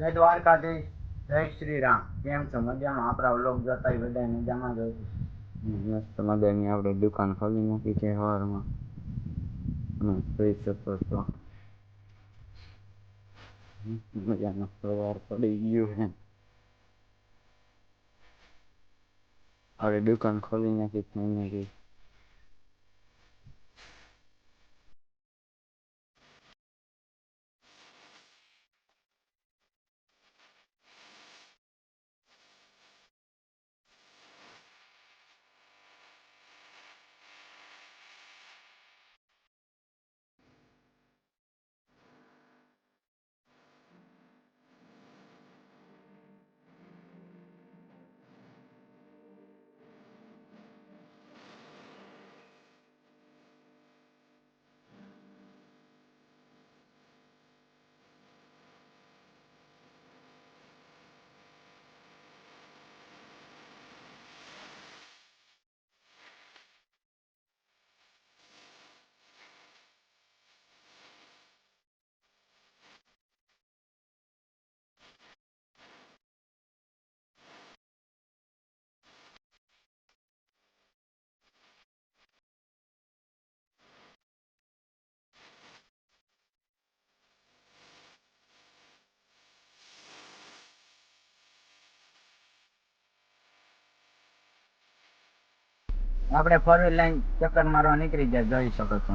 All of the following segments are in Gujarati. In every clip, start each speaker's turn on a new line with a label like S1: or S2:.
S1: જય દ્વારકાધીશ, જય શ્રી રામ કેમ છો? મજામાં? આપણા વ્લોગ જોતા બધા મજામાં જ મસ્ત મજાની આપણે દુકાન ખોલી મૂકી છે સવારમાં જોઈ શકો છો મજાનો સવાર પડી ગયો છે. આપણે દુકાન ખોલી નાખી છે આપણે ફોર વ્હીલ લઈને ચક્કર મારવા નીકળી જાય જોઈ શકો છો.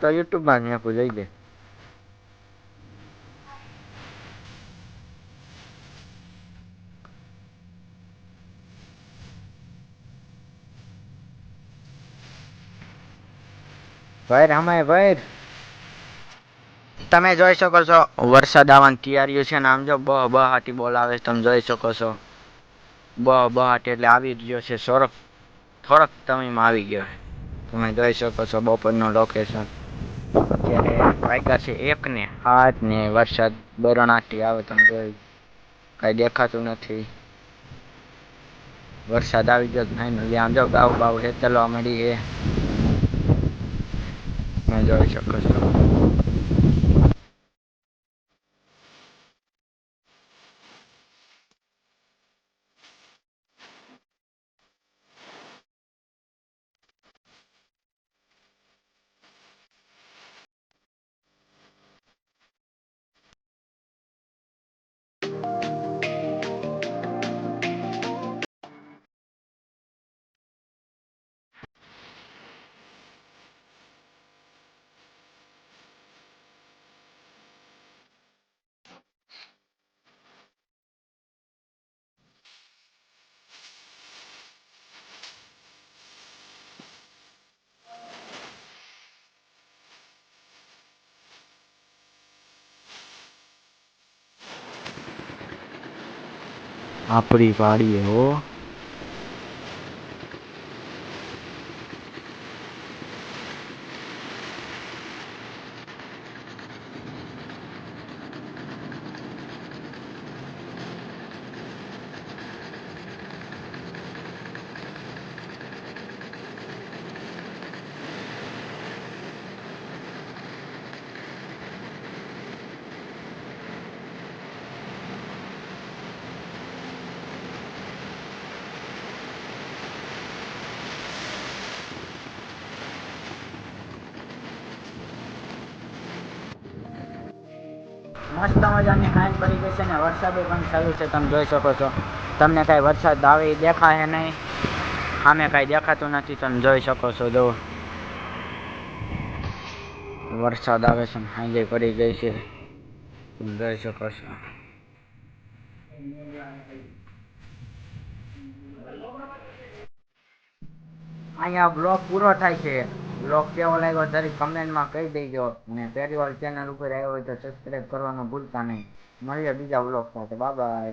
S1: તો યુટ્યુબમાં જ નાખું જઈ દે ભાઈ રામાય ભાઈ તમે જોઈ શકો છો, વરસાદ આવવાની તૈયારીઓ છે ને આમ જો બ બહાટી બોલાવે છે, તમે જોઈ શકો છો. બ બહાટી એટલે આવી ગયો છે સોરફ થોડોક સમયમાં આવી ગયો છે. તમે જોઈ શકો છો બપોરનું લોકેશન અત્યારે વાગ્યા છે એક ને આઠ ને વરસાદ બરણાટી આવે તમે જોઈ કાંઈ દેખાતું નથી. વરસાદ આવી ગયો ફાઇનલી આમ જો ગાવ હે ચલવા મળી હે તમે જોઈ શકો છો. આપણી પાડીએ હો મસ્ત મજાની હાઈન પડી ગઈ છે ને, વરસાદ પણ ચાલુ છે, તમે જોઈ શકો છો. તમને કાંઈ વરસાદ આવે દેખાય નહીં. સામે કાંઈ દેખાતું નથી, તમે જોઈ શકો છો જો વરસાદ આવે છે ને પડી ગઈ છે. તમે જોઈ શકો છો. અહીંયા બ્લોક પૂરો થાય છે. બ્લોગ કેવો લાગ્યો જરી કમેન્ટમાં કહી દેજો. અને પહેલી વાર ચેનલ ઉપર આવ્યો હોય તો સબસ્ક્રાઈબ કરવાનું ભૂલતા નહીં. મળીએ બીજા બ્લોગ સાથે. બાય